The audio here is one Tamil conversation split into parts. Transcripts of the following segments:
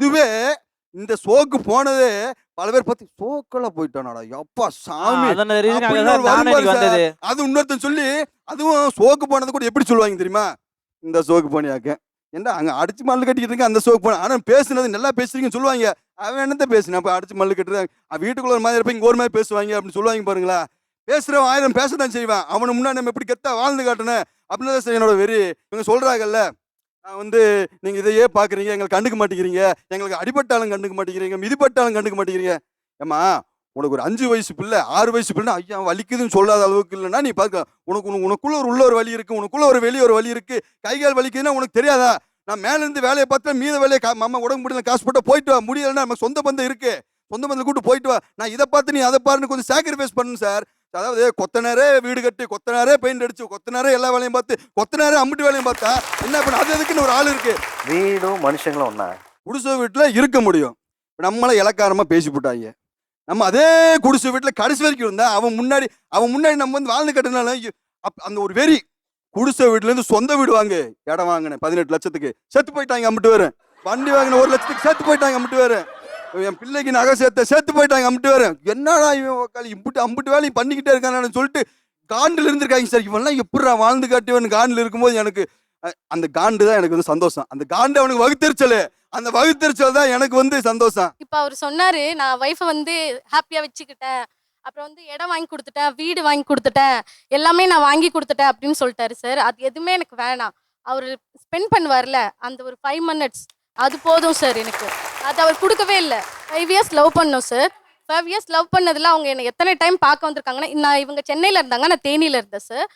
இதுவே இந்த ஷோக்கு போனதே பல பேர் பார்த்து ஷோக்கெல்லாம் போயிட்டானாடா எப்பா சாமி. அது இன்னொருத்தன் சொல்லி அதுவும் ஷோக்கு போனது கூட எப்படி சொல்லுவாங்க தெரியுமா? இந்த ஷோக்கு போனியாக்க. ஏன்டா அங்க அடிச்சு மல்லு கட்டிக்கிட்டு இருக்க அந்த ஷோக்கு போன ஆனா பேசுனது நல்லா பேசுறீங்கன்னு சொல்லுவாங்க. அவன் என்னத்த பேசுனேன் அப்ப அடிச்சு மல்லு கட்டுறாங்க வீட்டுக்குள்ள ஒரு மாதிரி இருப்ப இங்க ஒரு மாதிரி பேசுவாங்க அப்படின்னு சொல்லுவாங்க பாருங்களா. பேசுறவன் ஆயிரம் பேசத்தான் செய்வான். அவனு முன்னாடி நம்ம எப்படி கெத்தா வாழ்ந்து காட்டணும்? அப்படின்னு தான் என்னோட வெறி. இவங்க சொல்றாங்கல்ல வந்து நீங்கள் இதையே பார்க்குறீங்க எங்களை கண்டுக்க மாட்டேங்கிறீங்க எங்களுக்கு அடிபட்டாலும் கண்டுக்க மாட்டேங்கிறீங்க மிதிப்பட்டாலும் கண்டுக்க மாட்டேங்கிறீங்க. ஏம்மா உனக்கு ஒரு அஞ்சு வயசு பிள்ளை ஆறு வயசு பிள்ளை ஐயா வலிக்குதுன்னு சொல்லாத அளவுக்கு இல்லைன்னா நீ பார்க்க உனக்கு உனக்கு- உனக்குள்ள ஒரு உள்ள ஒரு வலி இருக்குது உனக்குள்ள ஒரு வெளியே ஒரு வலி இருக்குது கை கால் வலிக்குதுன்னா உனக்கு தெரியாதா? நான் மேலேருந்து வேலையை பார்த்தா மீத வேலையை கா- மாமா உடம்பு முடியல காசு போட்டால் போயிட்டு வா முடியலன்னா நம்ம சொந்த பந்தம் இருக்குது சொந்த பந்தம் கூட்டு போயிட்டு வா. நான் இதை பார்த்து நீ அதை பாருன்னு கொஞ்சம் சாக்ரிஃபைஸ் பண்ணு சார் அதாவது கொத்தனாரே வீடு கட்டி கொத்தனாரே பெயிண்ட் அடிச்சு கொத்தனாரே எல்லா வேலையும் பார்த்து கொத்தனாரே அம்பிட்டு வேலையும் பார்த்தா என்ன பண்ண அது எதுக்குன்னு ஒரு ஆள் இருக்கு. வீடும் மனுஷங்களும் ஒண்ணா? குடிசை வீட்டில் இருக்க முடியும். நம்மளை இலக்காரமாக பேசி போட்டாங்க. நம்ம அதே குடிசை வீட்டில் கடைசி வரைக்கும் இருந்தா அவன் முன்னாடி அவன் முன்னாடி நம்ம வந்து வாழ்ந்து கட்டினால அப் அந்த ஒரு வெறி. குடிசை வீட்டுலேருந்து சொந்த வீடு வாங்கு. இடம் வாங்கினேன் பதினெட்டு லட்சத்துக்கு. செத்து போயிட்டாங்க அம்பிட்டு வரேன் வண்டி வாங்கின ஒரு லட்சத்துக்கு செத்து போயிட்டாங்க அம்பிட்டு வரேன் என் பிள்ளைக்கு நகை சேர்த்த சேர்த்து போயிட்டாங்க அம்பிட்டு வரேன் என்னடா இவன் உக்காளி இப்படி அம்பிட்டு வேலையும் பண்ணிக்கிட்டே இருக்கானு சொல்லிட்டு காண்டில் இருந்திருக்காங்க சார். இவன்லாம் எப்படிடா வாழ்ந்து காட்டுவன் காண்டில் இருக்கும்போது எனக்கு அந்த காண்டு தான் எனக்கு வந்து சந்தோஷம். அந்த காண்டு அவனுக்கு வகுத்தெரிச்சல். அந்த வகுத்தெரிச்சல் தான் எனக்கு வந்து சந்தோஷம். இப்போ அவர் சொன்னாரு நான் ஒய்ஃபை வந்து ஹாப்பியாக வச்சுக்கிட்டேன். அப்புறம் வந்து இடம் வாங்கி கொடுத்துட்டேன் வீடு வாங்கி கொடுத்துட்டேன். எல்லாமே நான் வாங்கி கொடுத்துட்டேன் அப்படின்னு சொல்லிட்டாரு சார். அது எதுவுமே எனக்கு வேணாம். அவர் ஸ்பெண்ட் பண்ணுவார்ல அந்த ஒரு ஃபைவ் மினிட்ஸ் அது போதும் சார் எனக்கு. அது அவர் கொடுக்கவே இல்லை. ஃபைவ் இயர்ஸ் லவ் பண்ணோம் சார் ஃபைவ் இயர்ஸ் லவ் பண்ணதில் அவங்க என்னை எத்தனை டைம் பார்க்க வந்திருக்காங்கன்னா நான் இவங்க சென்னையில் இருந்தாங்க நான் தேனியில் இருந்தேன் சார்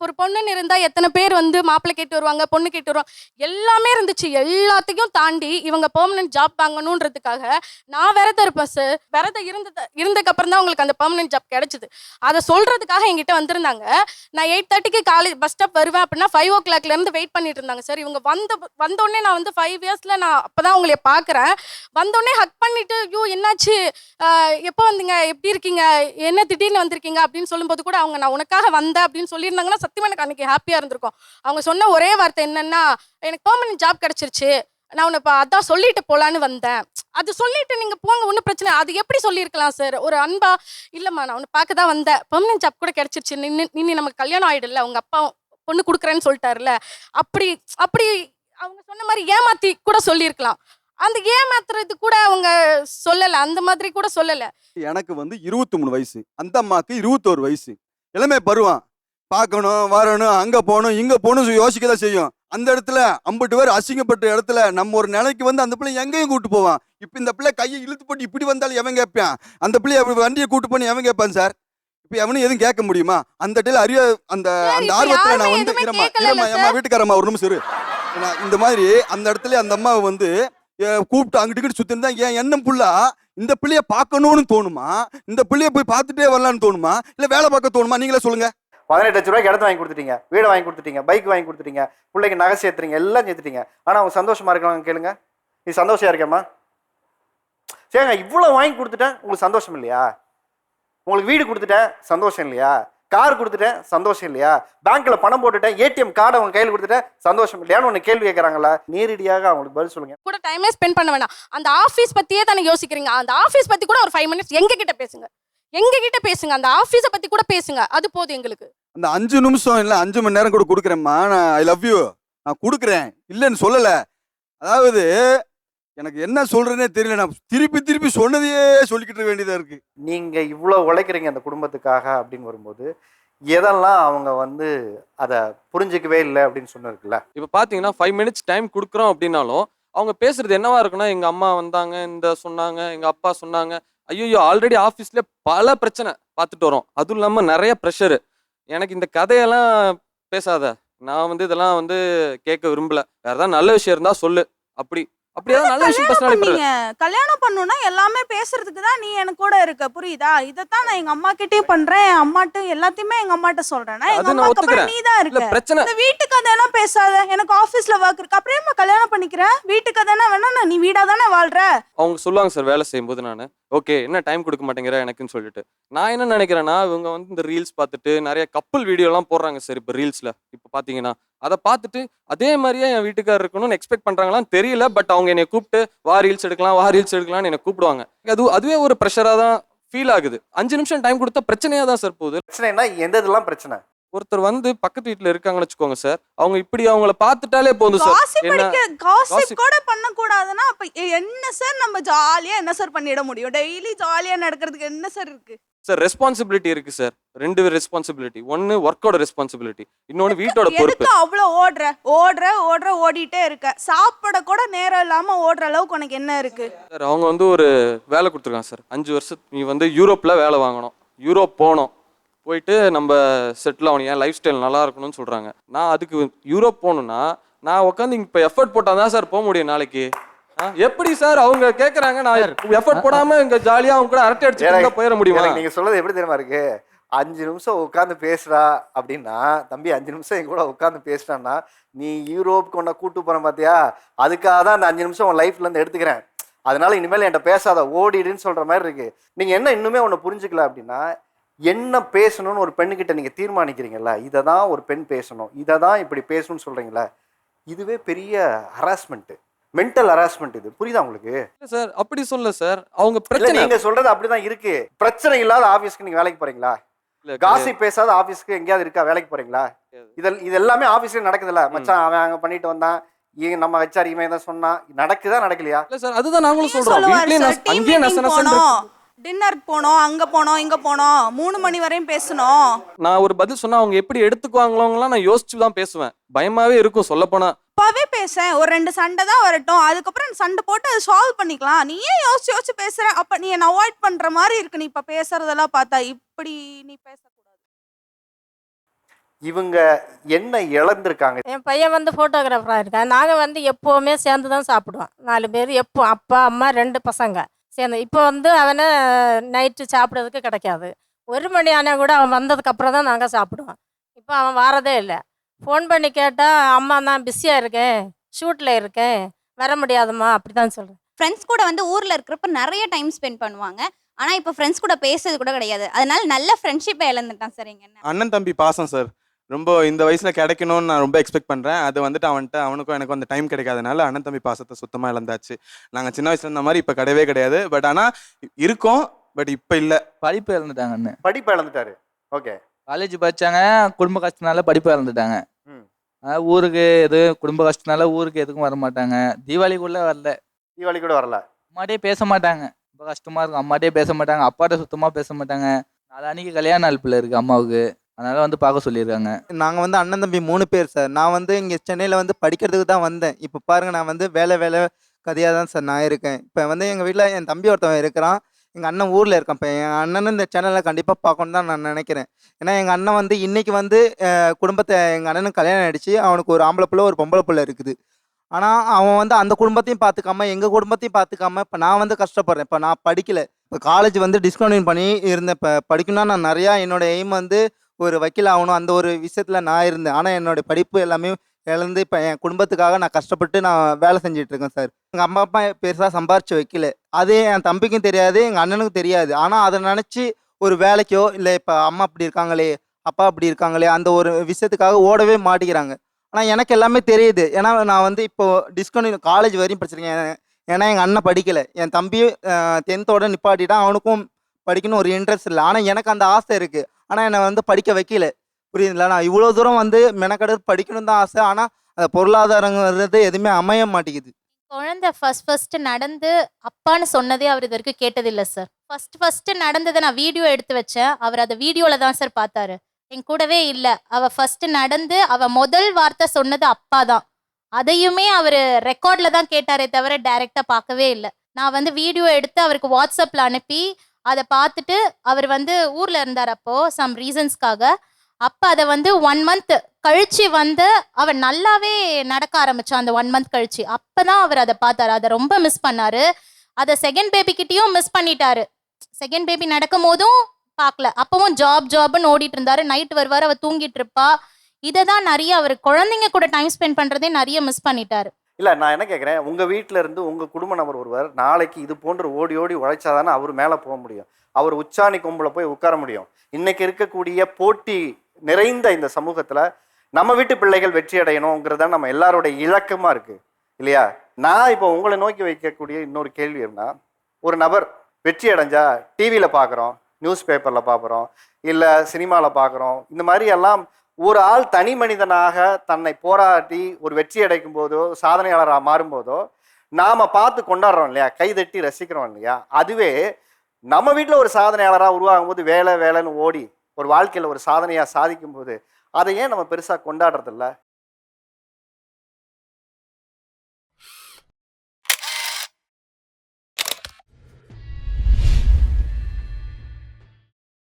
ஒரு பொண்ணுன்னு இருந்தால் எத்தனை பேர் வந்து மாப்பிள்ளை கேட்டு வருவாங்க பொண்ணு கேட்டு வருவாங்க எல்லாமே இருந்துச்சு. எல்லாத்தையும் தாண்டி இவங்க பெர்மனன்ட் ஜாப் வாங்கணுன்றதுக்காக நான் விரதம் இருப்பேன் சார் விரதம் இருந்தது இருந்ததுக்கப்புறம் தான் அவங்களுக்கு அந்த பெர்மனன்ட் ஜாப் கிடச்சிது. அதை சொல்கிறதுக்காக என்கிட்ட வந்திருந்தாங்க. நான் எயிட் தேர்ட்டிக்கு காலேஜ் பஸ் ஸ்டாப் வருவேன் அப்படின்னா ஃபைவ் ஓ கிளாக்லேருந்து வெயிட் பண்ணிட்டு இருந்தாங்க சார் இவங்க வந்த வந்தோடனே நான் வந்து ஃபைவ் இயர்ஸில் நான் அப்போ தான் உங்களை பார்க்குறேன். வந்தோடனே ஹக் பண்ணிட்டு ஐயோ என்னாச்சு? எப்போ வந்தீங்க? எப்படி இருக்கீங்க? என்ன திடீர்னு வந்திருக்கீங்க? அப்படின்னு சொல்லும்போது கூட அவங்க நான் உனக்காக வந்தேன் அப்படின்னு சொல்லியிருந்தாங்கன்னா சத்தியமா எனக்கு அன்னைக்கு ஹாப்பியாக இருந்திருக்கும். அவங்க சொன்ன ஒரே வார்த்தை என்னன்னா எனக்கு பெர்மனன்ட் ஜாப் கிடச்சிருச்சு. நான் உன்னை இப்போ அதான் சொல்லிட்டு போகலான்னு வந்தேன். அது சொல்லிட்டு நீங்கள் போங்க ஒன்றும் பிரச்சனை அது எப்படி சொல்லியிருக்கலாம் சார் ஒரு அன்பா இல்லைம்மா நான் உன்னை பார்க்க தான் வந்தேன். பெர்மனன்ட் ஜாப் கூட கிடச்சிருச்சு. நின்று நின்று நமக்கு கல்யாணம் ஆகிடல அவங்க அப்பா பொண்ணு கொடுக்குறேன்னு சொல்லிட்டாருல அப்படி அப்படி அவங்க சொன்ன மாதிரி ஏமாத்தி கூட சொல்லியிருக்கலாம். அந்த ஏமாத்துறது கூட அவங்க சொல்லலை. அந்த மாதிரி கூட சொல்லலை. எனக்கு வந்து இருபத்தி மூணு வயசு. அந்த அம்மாக்கு இருபத்தோரு வயசு. இளமை பருவம் பார்க்கணும் வரணும் அங்க போகணும் இங்க போகணும் யோசிக்க தான் செய்யும். அந்த இடத்துல ஐம்பது பேர் அசிங்கப்பட்ட இடத்துல நம்ம ஒரு நிலைக்கு வந்து அந்த பிள்ளை எங்கேயும் கூட்டு போவான். இப்போ இந்த பிள்ளை கையை இழுத்து போட்டு இப்படி வந்தாலும் எவன் கேட்பான்? அந்த பிள்ளைய வண்டியை கூட்டு பண்ணி எவன் கேட்பான் சார்? இப்போ எவனும் எதுவும் கேட்க முடியுமா? அந்த இடத்துல அறிய அந்த அந்த ஆர்வத்துல நான் வந்து இருமா இருமா ஏமா வீட்டுக்காரம்மா ஒரு நிமிஷம் இரு. இந்த மாதிரி அந்த இடத்துல அந்த அம்மாவை வந்து கூப்பிட்டு அங்கிட்டு இங்கிட்டு சுத்தி இருந்தா என் எண்ணம் புள்ளா? இந்த பிள்ளைய பார்க்கணும்னு தோணுமா? இந்த பிள்ளைய போய் பார்த்துட்டே வரலான்னு தோணுமா? இல்ல வேலை பார்க்க தோணுமா? நீங்களே சொல்லுங்க. பதினெட்டு லட்ச ரூபாய்க்கு இடத்த வாங்கி கொடுத்துட்டீங்க. வீடு வாங்கி கொடுத்துட்டீங்க. பைக் வாங்கி கொடுத்துட்டீங்க. பிள்ளைக்கு நகை சேர்த்துறீங்க. எல்லாம் சேர்த்துட்டீங்க. ஆனா அவங்க சந்தோஷமா இருக்காங்க கேளுங்க. நீ சந்தோஷமா இருக்கேம்மா? சரிங்க இவ்வளோ வாங்கி கொடுத்துட்டேன். உங்களுக்கு சந்தோஷம் இல்லையா? உங்களுக்கு வீடு கொடுத்துட்டேன். சந்தோஷம் இல்லையா? கார் கொடுத்துட்டேன் சந்தோஷம் இல்லையா? பேங்க்ல பணம் போட்டுட்டேன் ஏடிஎம் கார்டை அவங்க கையில் கொடுத்துட்டேன் சந்தோஷம் இல்லையான்னு ஒன்று கேள்வி கேட்குறாங்களா? நேரடியாக அவங்களுக்கு பதில் சொல்லுங்க. கூட டைமே ஸ்பெண்ட் பண்ண வேணாம். அந்த ஆஃபீஸ் பத்தியே தானே யோசிக்கிறீங்க. அந்த ஆஃபீஸ் பத்தி கூட ஒரு ஃபைவ் மினிட்ஸ் எங்க கிட்ட பேசுங்க. எங்க கிட்ட பேசுங்க. அந்த ஆஃபீஸை பத்தி கூட பேசுங்க. அது போதும் எங்களுக்கு. அந்த அஞ்சு நிமிஷம் இல்ல அஞ்சு மணி நேரம் கூட கொடுக்குறேம்மா. நான் ஐ லவ் யூ நான் கொடுக்குறேன். இல்லைன்னு சொல்லல. அதாவது எனக்கு என்ன சொல்றேனே தெரியல. நான் திருப்பி திருப்பி சொன்னதையே சொல்லிக்கிட்டு இருக்க வேண்டியதா இருக்கு. நீங்க இவ்வளோ உழைக்கிறீங்க அந்த குடும்பத்துக்காக அப்படின்னு வரும்போது எதெல்லாம் அவங்க வந்து அதை புரிஞ்சிக்கவே இல்லை அப்படின்னு சொன்னிருக்குல்ல இப்போ பார்த்தீங்கன்னா ஃபைவ் மினிட்ஸ் டைம் கொடுக்குறோம் அப்படின்னாலும் அவங்க பேசுறது என்னவா இருக்குன்னா எங்க அம்மா வந்தாங்க இந்த சொன்னாங்க எங்க அப்பா சொன்னாங்க. ஐயோ ஆல்ரெடி ஆஃபீஸ்ல பல பிரச்சனை பார்த்துட்டு வரோம். அதுவும் இல்லாம நிறைய ப்ரெஷரு எனக்கு இந்த கதையெல்லாம் பேசாத. நான் வந்து இதெல்லாம் வந்து கேட்க விரும்பல. வேற ஏதாவது நல்ல விஷயம் இருந்தா சொல்லு. அப்படி. அப்படி ஏதாவது நல்ல விஷயம் கல்யாணம் பேசினாலே பண்ணீங்க கல்யாணம் பண்ணணும்னா எல்லாமே பேசுறதுக்கு தான் நீ எனக்கு கூட இருக்க புரியுதா? இதைத்தான் நான் எங்க அம்மா கிட்டயும் பண்றேன் என் அம்மாட்ட எல்லாத்தையுமே எங்க அம்மாட்ட சொல்றேன்னா எங்க நான் அம்மாக்கு அப்புறம் ஒத்துக்கிறேன். நீ தான் இல்ல இருக்க பிரச்சனை இந்த வீட்டு கதையெல்லாம் பேசாத எனக்கு ஆபீஸ்ல ஒர்க் இருக்கு. அப்புறம் கல்யாணம் பண்ணிக்கிறேன் வீட்டு கதைனா வேணா நான் நீ வீடா தானே வாழ்ற? அவங்க சொல்லுவாங்க சார் வேலை செய்யும்போது நான் ஓகே என்ன டைம் கொடுக்க மாட்டேங்கிற? எனக்குன்னு சொல்லிட்டு. நான் என்ன நினைக்கிறேன்னா இவங்க வந்து இந்த ரீல்ஸ் பார்த்துட்டு நிறைய கப்பல் வீடியோலாம் போடுறாங்க சார் இப்போ ரீல்ஸில் இப்போ பார்த்தீங்கன்னா அதை பார்த்துட்டு அதே மாதிரியே என் வீட்டுக்காரர் இருக்கணும்னு எக்ஸ்பெக்ட் பண்றாங்களான்னு தெரியல பட் அவங்க என்னை கூப்பிட்டு வா ரீல்ஸ் எடுக்கலாம் வா ரீல்ஸ் எடுக்கலாம்னு என்னை கூப்பிடுவாங்க. அது அதுவே ஒரு ப்ரெஷராக தான் ஃபீல் ஆகுது. அஞ்சு நிமிஷம் டைம் கொடுத்தா பிரச்சனையா தான் சார் போகுது. பிரச்சனைனா எந்த இதெல்லாம் பிரச்சனை? ஒருத்தர் வந்து பக்கத்து வீட்டில் இருக்காங்கன்னு வச்சுக்கோங்க சார். அவங்க இப்படி அவங்கள பார்த்துட்டாலே போதும் சார். காசிப். கூட பண்ண கூடாதுன்னா அப்ப என்ன சார் நம்ம ஜாலியா என்ன சார் பண்ணிட முடியும்? டெய்லி ஜாலியா நடக்கிறதுக்கு என்ன சார் இருக்கு? சார் ரெஸ்பான்சிபிலிட்டி இருக்கு சார். ரெண்டு ரெஸ்பான்சிபிலிட்டி ஒன்னு ஒர்க்கோட ரெஸ்பான்சிபிலிட்டி இன்னொன்னு வீட்டோட பொறுப்பு. அவ்வளவு ஓடுற? ஓடுற ஓடுற ஓடிட்டே இருக்க. சாப்பிட கூட நேரம் இல்லாம ஓடுற அளவுக்கு உனக்கு என்ன இருக்கு? சார் அவங்க வந்து ஒரு வேலை கொடுத்துருக்காங்க சார். அஞ்சு வருஷம் நீ வந்து யூரோப்பில் வேலை வாங்கணும். யூரோப் போகணும். போயிட்டு நம்ம செட்டில் ஆகணும். என் லைஃப் ஸ்டைல் நல்லா இருக்கணும்னு சொல்கிறாங்க நான் அதுக்கு யூரோப் போகணுன்னா நான் உட்காந்து இப்போ எஃபர்ட் போட்டால் தான் சார் போக முடியும் நாளைக்கு. எப்படி சார் அவங்க கேட்குறாங்க நான் எஃபர்ட் போடாமல் இங்கே ஜாலியாக அவங்க கூட அரட்டை இருந்தா போயிட முடியுமா? எனக்கு நீங்க சொல்றது எப்படி தெரியுமா இருக்கு? அஞ்சு நிமிஷம் உட்காந்து பேசுறா அப்படின்னா தம்பி அஞ்சு நிமிஷம் என் கூட உட்காந்து பேசுறான்னா நீ யூரோப்புக்கு உன்னை கூட்டு போறேன் பாத்தியா? அதுக்காக தான் அந்த அஞ்சு நிமிஷம் உன் லைஃப்ல இருந்து எடுத்துக்கிறேன். அதனால இனிமேல் என்கிட்ட பேசாத ஓடிடுன்னு சொல்ற மாதிரி இருக்கு. நீங்க என்ன இன்னுமே ஒன்று புரிஞ்சுக்கல அப்படின்னா என்ன பேசணும்னு ஒரு பெண்ணுக்கிட்ட நீங்க தீர்மானிக்கிறீங்கல்ல இதை தான் ஒரு பெண் பேசணும் இதை தான் இப்படி பேசணும்னு சொல்றீங்களா இதுவே பெரிய ஹராஸ்மெண்ட் மென்டல் ஹராஸ்மெண்ட் இது. புரியுதா உங்களுக்கு? இல்ல சார் அப்படி சொல்ல சார். அவங்க பிரச்சனை நீங்க சொல்றது அப்படிதான் இருக்கு. பிரச்சனை இல்லாத ஆபீஸ்க்கு நீங்க வேலைக்கு போறீங்களா? காசி பேசாத ஆபீஸ்க்கு எங்கேயாவது இருக்கா? வேலைக்கு போறீங்களா? இதெல் இது எல்லாமே ஆபீஸ்ல நடக்குதுல்ல. மச்சான் அவன் அங்க பண்ணிட்டு வந்தான். நம்ம ஹெச்ஆர் இவன் தான் சொன்னான். நடக்குதா நடக்கலையா? இல்ல சார் அதுதான் நாங்களும் சொல்றோம். நசன்னு போனோம் அங்க போனோம் இங்க போனோம். மூணு மணி வரையும் பேசணும் நான் ஒரு பதில் சொன்னா அவங்க எப்படி எடுத்துக்குவாங்களோங்கலாம் நான் யோசிச்சு தான் பேசுவேன். பயமாவே இருக்கும் சொல்ல போனா அப்பவே பேசேன் ஒரு ரெண்டு சண்டை தான் வரட்டும். அதுக்கப்புறம் சண்டை போட்டு அதை சால்வ் பண்ணிக்கலாம். நீ ஏன் யோசிச்சு யோசிச்சு பேசுற? அப்ப நீ என்ன அவாய்ட் பண்ற மாதிரி இருக்கு. நீ இப்ப பேசுறதெல்லாம் பார்த்தா இப்படி நீ பேசக்கூடாது. இவங்க என்ன இழந்திருக்காங்க? என் பையன் வந்து ஃபோட்டோகிராஃபராக இருக்கான். நாங்கள் வந்து எப்போவுமே சேர்ந்து தான் சாப்பிடுவோம். நாலு பேர் எப்போ அப்பா அம்மா ரெண்டு பசங்க. சேர்ந்து இப்போ வந்து அவனை நைட்டு சாப்பிட்றதுக்கு கிடைக்காது. ஒரு மணி ஆனால் கூட அவன் வந்ததுக்கு அப்புறம் தான் நாங்கள் சாப்பிடுவோம். இப்போ அவன் வாரதே இல்லை. ஃபோன் பண்ணி கேட்டால் அம்மா நான் பிஸியாக இருக்கேன். ஷூட்டில் இருக்கேன். வர முடியாதும்மா அப்படி தான் சொல்கிறேன் ஃப்ரெண்ட்ஸ் கூட வந்து ஊர்ல இருக்கிறப்ப நிறைய டைம் ஸ்பெண்ட் பண்ணுவாங்க. ஆனா இப்போ ஃப்ரெண்ட்ஸ் கூட பேசுறது கூட கிடையாது. அதனால நல்ல ஃப்ரெண்ட்ஷிப்பை இழந்துட்டான் சார் எங்க அண்ணன் அண்ணன் தம்பி பாசம் சார் ரொம்ப இந்த வயசுல கிடைக்கணும்னு நான் ரொம்ப எக்ஸ்பெக்ட் பண்றேன். அது வந்துட்டு அவன்கிட்ட அவனுக்கும் எனக்கும் அந்த டைம் கிடைக்காதனால அண்ணன் தம்பி பாசத்தை சுத்தமா இழந்தாச்சு. நாங்க சின்ன வயசுல இருந்த மாதிரி இப்ப கிடையவே கிடையாது. பட் ஆனா இருக்கோம். பட் இப்ப இல்ல. படிப்பு இழந்துட்டாங்க அண்ணன். படிப்பு இழந்துட்டாரு. ஓகே காலேஜ் படிச்சாங்க. குடும்ப கஷ்டனால படிப்பு இழந்துட்டாங்க. அதாவது ஊருக்கு எது குடும்ப கஷ்டனால ஊருக்கு எதுக்கும் வர மாட்டாங்க. தீபாவளிக்குள்ள வரல. தீபாவளி கூட வரல. அம்மாட்டே பேச மாட்டாங்க. ரொம்ப கஷ்டமா இருக்கும். அம்மாட்டே பேச மாட்டாங்க. அப்பாட்ட சுத்தமா பேச மாட்டாங்க. நாளான்னைக்கு கல்யாண நாள் பிள்ளை இருக்கு அம்மாவுக்கு. அதனால வந்து பார்க்க சொல்லியிருக்காங்க. நாங்கள் வந்து அண்ணன் தம்பி மூணு பேர் சார். நான் வந்து இங்கே சென்னையில் வந்து படிக்கிறதுக்கு தான் வந்தேன். இப்போ பாருங்க நான் வந்து வேலை வேலை கதையாக தான் சார் நான் இருக்கேன். இப்போ வந்து எங்கள் வீட்டில் என் தம்பி ஒருத்தவன் இருக்கிறான். எங்கள் அண்ணன் ஊரில் இருக்கான். இப்போ என் அண்ணனும் இந்த சேனலில் கண்டிப்பாக பார்க்கணும் தான் நான் நினைக்கிறேன். ஏன்னா எங்கள் அண்ணன் வந்து இன்னைக்கு வந்து குடும்பத்தை எங்கள் அண்ணனுக்கு கல்யாணம் ஆயிடுச்சு. அவனுக்கு ஒரு ஆம்பளை பிள்ளை ஒரு பொம்பளை பிள்ளை இருக்குது. ஆனால் அவன் வந்து அந்த குடும்பத்தையும் பார்த்துக்காம எங்கள் குடும்பத்தையும் பார்த்துக்காம இப்போ நான் வந்து கஷ்டப்படுறேன். இப்போ நான் படிக்கல. இப்போ காலேஜ் வந்து டிஸ்கண்டினியூ பண்ணி இருந்தேன். இப்போ படிக்கணும்னா நான் நிறையா என்னோட எய்ம் வந்து ஒரு வக்கீல் ஆகணும். அந்த ஒரு விஷயத்தில் நான் இருந்தேன். ஆனால் என்னோட படிப்பு எல்லாமே இழந்து இப்போ என் குடும்பத்துக்காக நான் கஷ்டப்பட்டு நான் வேலை செஞ்சிட்ருக்கேன் சார். எங்கள் அம்மா அப்பா பெருசாக சம்பாரிச்சு வைக்கல. அது என் தம்பிக்கும் தெரியாது எங்கள் அண்ணனுக்கும் தெரியாது. ஆனால் அதை நினச்சி ஒரு வேலைக்கோ இல்லை இப்போ அம்மா அப்படி இருக்காங்களே அப்பா அப்படி இருக்காங்களே அந்த ஒரு விஷயத்துக்காக ஓடவே மாட்டேங்கிறாங்க. ஆனால் எனக்கு எல்லாமே தெரியுது. ஏன்னா நான் வந்து இப்போது டிஸ்கவுண்ட் காலேஜ் வரையும் படிச்சிருக்கேன். ஏன்னா எங்கள் அண்ணன் படிக்கலை. என் தம்பி டென்த்தோட நிப்பாட்டிட்டான். அவனுக்கும் படிக்கணும் ஒரு இன்ட்ரெஸ்ட் இல்லை. ஆனால் எனக்கு அந்த ஆசை இருக்குது ஆனால் என்னை வந்து படிக்க வைக்கல. புரியுதுங்களா? நான் இவ்வளோ தூரம் வந்து மெனக்கடு படிக்கணும் தான் ஆசை. ஆனால் அந்த பொருளாதாரங்கிறது எதுவுமே அமைய மாட்டேங்குது. குழந்தை ஃபர்ஸ்ட் ஃபர்ஸ்ட் நடந்து அப்பான்னு சொன்னதே அவர் இது வரைக்கும் கேட்டதில்லை சார் ஃபர்ஸ்ட் ஃபர்ஸ்ட் நடந்ததை நான் வீடியோ எடுத்து வச்சேன். அவர் அதை வீடியோவில் தான் சார் பார்த்தாரு. என் கூடவே இல்லை. அவள் ஃபர்ஸ்ட் நடந்து அவள் முதல் வார்த்தை சொன்னது அப்பா தான். அதையுமே அவர் ரெக்கார்டில் தான் கேட்டாரே தவிர டைரெக்டாக பார்க்கவே இல்லை. நான் வந்து வீடியோ எடுத்து அவருக்கு வாட்ஸ்அப்பில் அனுப்பி அதை பார்த்துட்டு அவர் வந்து ஊரில் இருந்தார் அப்போது சம் ரீசன்ஸ்க்காக அப்போ அதை வந்து ஒன் மந்த் கழிச்சு வந்து அவர் நல்லாவே நடக்க ஆரம்பித்தான் அந்த ஒன் மந்த் கழிச்சு. அப்பதான் அவர் அதை பார்த்தாரு. அதை ரொம்ப மிஸ் பண்ணார். அதை செகண்ட் பேபிக்கிட்டேயும் மிஸ் பண்ணிட்டாரு. செகண்ட் பேபி நடக்கும் போதும் பார்க்கல. அப்பவும் ஜாப் ஜாப்னு ஓடிட்டு இருந்தாரு. நைட் வருவார் அவர் தூங்கிட்டு இருப்பா. இதை தான் நிறைய அவர் குழந்தைங்க கூட டைம் ஸ்பெண்ட் பண்ணுறதே நிறைய மிஸ் பண்ணிட்டாரு. இல்லை நான் என்ன கேட்குறேன் உங்கள் வீட்டில் இருந்து உங்கள் குடும்ப நபர் ஒருவர் நாளைக்கு இது போன்று ஓடி ஓடி உழைச்சாதானே அவர் மேலே போக முடியும். அவர் உச்சாணி கொம்பில் போய் உட்கார முடியும். இன்றைக்கி இருக்கக்கூடிய போட்டி நிறைந்த இந்த சமூகத்தில் நம்ம வீட்டு பிள்ளைகள் வெற்றி அடையணுங்கிறது தான் நம்ம எல்லாருடைய இலக்கமாக இருக்குது இல்லையா? நான் இப்போ உங்களை நோக்கி வைக்கக்கூடிய இன்னொரு கேள்வி இருந்தால் ஒரு நபர் வெற்றி அடைஞ்சா டிவியில் பார்க்குறோம் நியூஸ் பேப்பரில் பார்க்குறோம் இல்லை சினிமாவில் பார்க்குறோம் இந்த மாதிரி எல்லாம் ஒரு ஆள் தனி மனிதனாக தன்னை போராட்டி ஒரு வெற்றி அடைக்கும் போதோ சாதனையாளராக மாறும்போதோ நாம் பார்த்து கொண்டாடுறோம் இல்லையா? கைதட்டி ரசிக்கிறோம் இல்லையா? அதுவே நம்ம வீட்டில் ஒரு சாதனையாளராக உருவாகும் போது வேலை வேலைன்னு ஓடி ஒரு வாழ்க்கையில் ஒரு சாதனையாக சாதிக்கும் போது அதை ஏன் நம்ம பெருசாக கொண்டாடுறதில்ல?